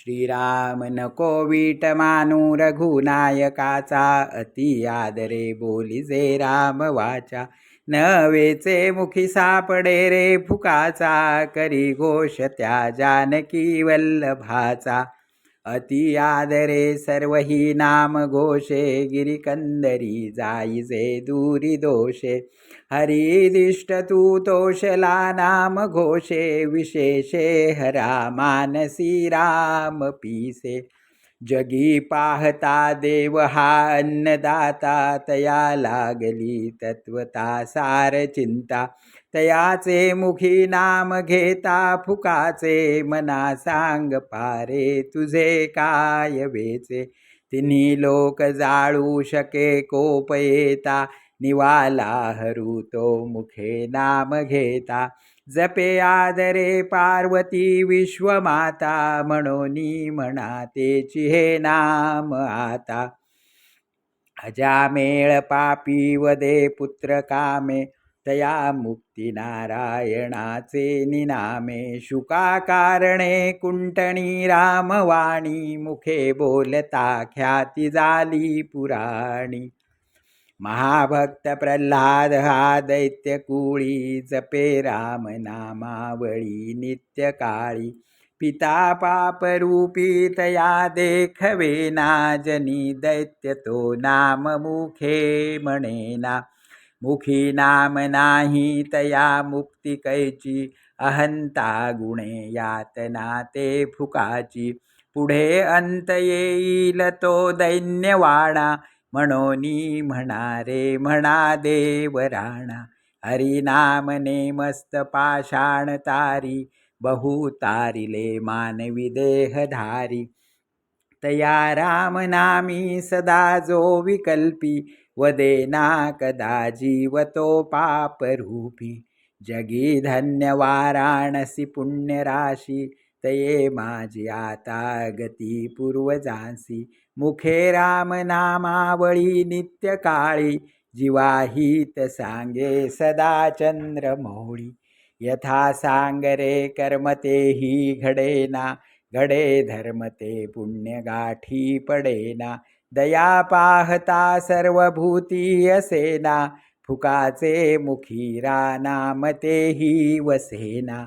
श्रीराम नको वीट मानू रघुनायकाचा अति आदरे बोलिजे राम वाचा. नवेचे मुखी सापडे रे फुकाचा करी घोष त्या जानकी वल्लभाचा. अति आदरे सर्व ही नाम घोषे गिरिकंदरी जाईजे दूरी दोषे। हरिदिष्ट तू तोषला नाम घोषे विशेषे हरा मानसी राम पीसे। जगी पाहता देव हा अन्नदाता तया लागली तत्वता सार चिंता. तयाचे मुखी नाम घेता फुकाचे मना सांग पारे तुझे काय वेचे. तिन्ही लोक जाळू शके कोप येता. निवाला हरू तो मुखे नाम घेता. जपे आदरे पार्वती विश्वमाता म्हणोनी म्हणा तेची हे नाम आता. अजामेळ पापी वदे पुत्र कामे तया मुक्ती नारायणाचे निनामे. शुका कारणे कुंटणी रामवाणी मुखे बोलता ख्याती झाली पुराणी. महाभक्त प्रल्हाद हा दैत्य कुळी जपे राम नामावळी नित्य काळी पिता पापरूपी तया देखवेना जनी दैत्य तो नाम मुखे म्हणेना मुखी नाम नाही तया मुक्ती कैची अहंता गुणे यातना ते फुकाची. पुढे अंत येईल तो दैन्यवाणा म्हणोनी म्हणारे म्हणा देवराणा हरिनामने मस्त पाषाण तारी बहु तारिले मानवी देहधारी तया रामनामी सदा जो विकल्पी वदेना कदा जीवतो पापरूपी. जगी धन्य वाराणसी पुण्यराशी तये माझी आता गती पूर्वजांसी मुखे राम नामावळी नित्य काळी. जीवाहित सांगे सदा चंद्रमौळी यथा सांगरे कर्म तेही घडेना. घडे धर्म ते पुण्य गाठी पडेना. दया पाहता सर्व भूती असेना. फुकाचे मुखी नाम तेही वसेना.